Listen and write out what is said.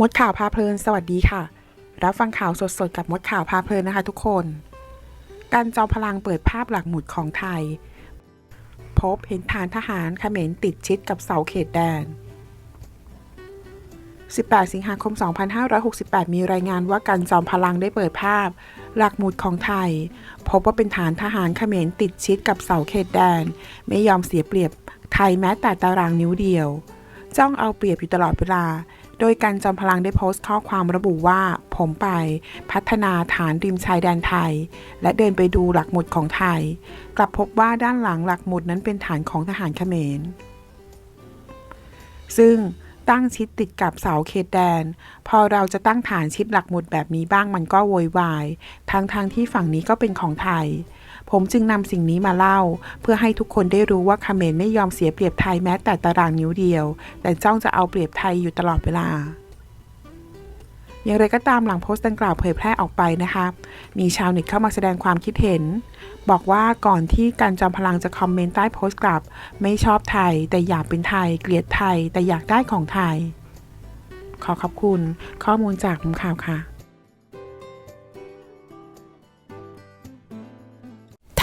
มดข่าวพาเพลิน สวัสดีค่ะ รับฟังข่าวสดๆ กับมดข่าวพาเพลินนะคะ ทุกคน การจอมพลังเปิดภาพหลักหมุดของไทย พบเห็นฐานทหารเขมรติดชิดกับเสาเขตแดน 18 สิงหาคม 2568 มีรายงานว่าการจอมพลังได้เปิดภาพ หลักหมุดของไทย พบว่าเป็นฐานทหารเขมรติดชิดกับเสาเขตแดน ไม่ยอมเสียเปรียบไทยแม้แต่ตารางนิ้วเดียว จ้องเอาเปรียบอยู่ตลอดเวลา โดยการจอมพลังได้โพสต์ข้อความระบุว่า ผมไปพัฒนาฐานริมชายแดนไทย และเดินไปดูหลักหมุดของไทย กลับพบว่าด้านหลังหลักหมุดนั้นเป็นฐานของทหารเขมร ซึ่งตั้งชิดติดกับเสาเขตแดน พอเราจะตั้งฐานชิดหลักหมุดแบบนี้บ้างมันก็โวยวายทั้งทางที่ฝั่งนี้ก็เป็นของไทย ผมจึงนำสิ่งนี้มาเล่า เพื่อให้ทุกคนได้รู้ว่าเขมรไม่ยอมเสียเปรียบไทยแม้แต่ตารางนิ้วเดียว แต่จ้องจะเอาเปรียบไทยอยู่ตลอดเวลาอย่างไรก็ตามหลังโพสต์ดังกล่าวเผยแพร่ออกไปนะคะ มีชาวเน็ตเข้ามาแสดงความคิดเห็น บอกว่าก่อนที่การจอมพลังจะคอมเมนต์ใต้โพสต์กลับ ไม่ชอบไทย แต่อยากเป็นไทย เกลียดไทย แต่อยากได้ของไทย ขอขอบคุณข้อมูลจากมุมข่าวค่ะ